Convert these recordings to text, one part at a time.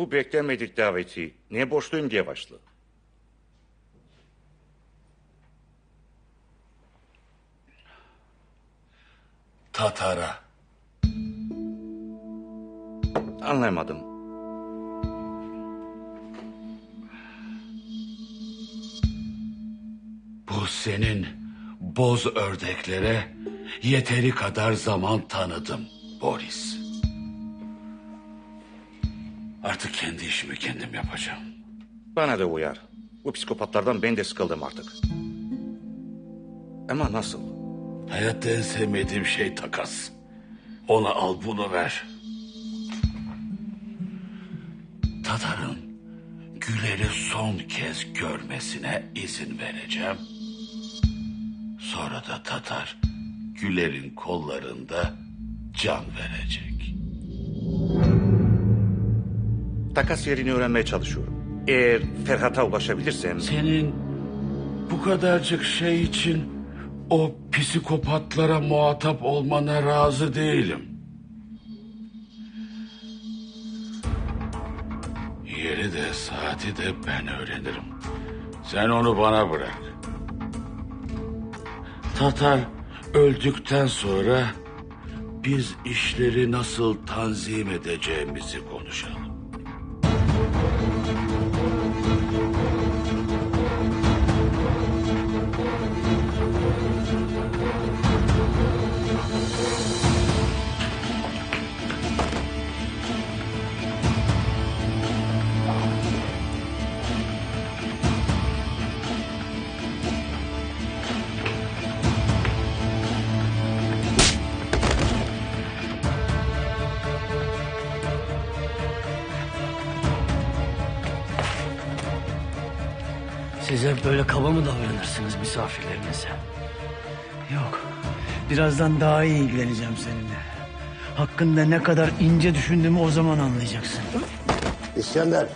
Bu beklenmedik daveti ne borçluyum diye başlı. Tatara. Anlayamadım. Bu senin boz ördeklere yeteri kadar zaman tanıdım Boris. Artık kendi işimi kendim yapacağım. Bana da uyar. Bu psikopatlardan ben de sıkıldım artık. Ama nasıl? Hayatta en sevmediğim şey takas. Ona al bunu ver. Tatar'ın Güler'i son kez görmesine izin vereceğim. Sonra da Tatar Güler'in kollarında can verecek. Takas yerini öğrenmeye çalışıyorum. Eğer Ferhat'a ulaşabilirsem... Senin bu kadarcık şey için o psikopatlara muhatap olmana razı değilim. Yeri de saati de ben öğrenirim. Sen onu bana bırak. Tatar öldükten sonra biz işleri nasıl tanzim edeceğimizi konuşalım. Siz hep böyle kaba mı davranırsınız misafirlerinize? Yok. Birazdan daha iyi ilgileneceğim seninle. Hakkında ne kadar ince düşündüğümü o zaman anlayacaksın. İskender.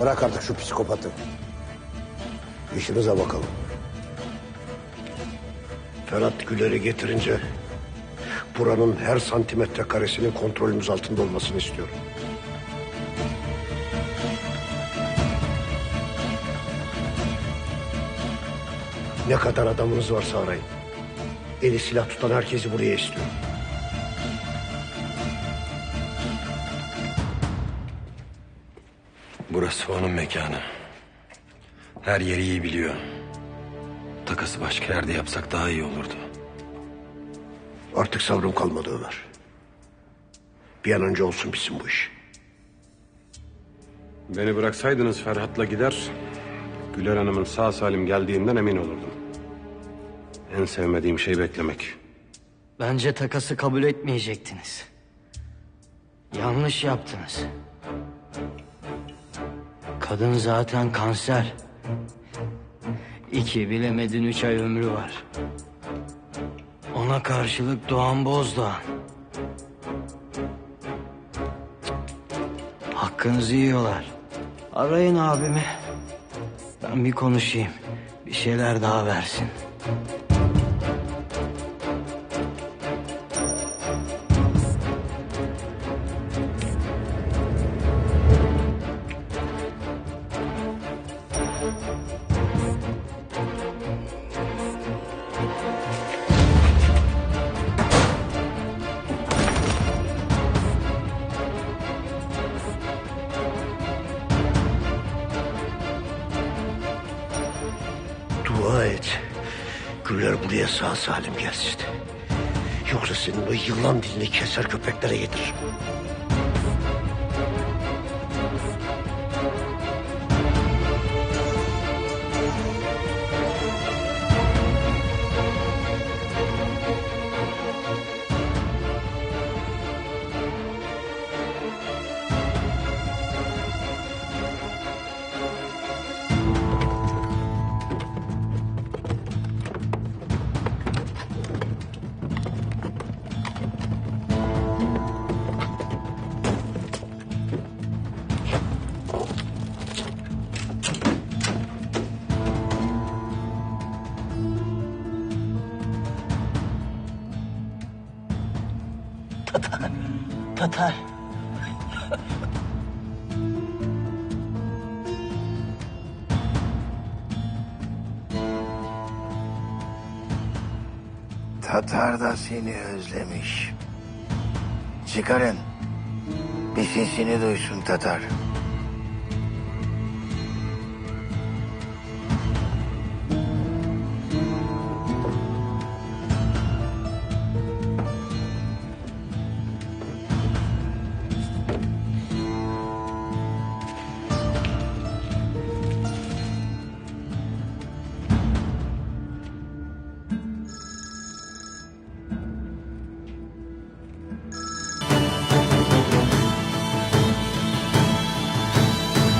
Bırak artık şu psikopatı. İşimize bakalım. Ferhat Güler'i getirince... ...buranın her santimetre karesinin kontrolümüz altında olmasını istiyorum. Ne kadar adamınız varsa arayın. Eli silah tutan herkesi buraya istiyorum. Burası onun mekanı. Her yeri iyi biliyor. Takası başka yerde yapsak daha iyi olurdu. Artık sabrım kalmadı Ömer. Bir an önce olsun bitsin bu iş. Beni bıraksaydınız Ferhat'la gider... ...Güler Hanım'ın sağ salim geldiğinden emin olurdum. En sevmediğim şey beklemek. Bence takası kabul etmeyecektiniz. Yanlış yaptınız. Kadın zaten kanser. İki bilemedin üç ay ömrü var. Ona karşılık Doğan Bozdağ. Hakkınızı yiyorlar. Arayın abimi. Bir konuşayım. Bir şeyler daha versin. Güller buraya sağ salim gelsin. Yoksa senin o yılan dilini keser köpeklere yediririm. Tatar. Tatar da seni özlemiş. Çıkarın. Bir sesini duysun Tatar.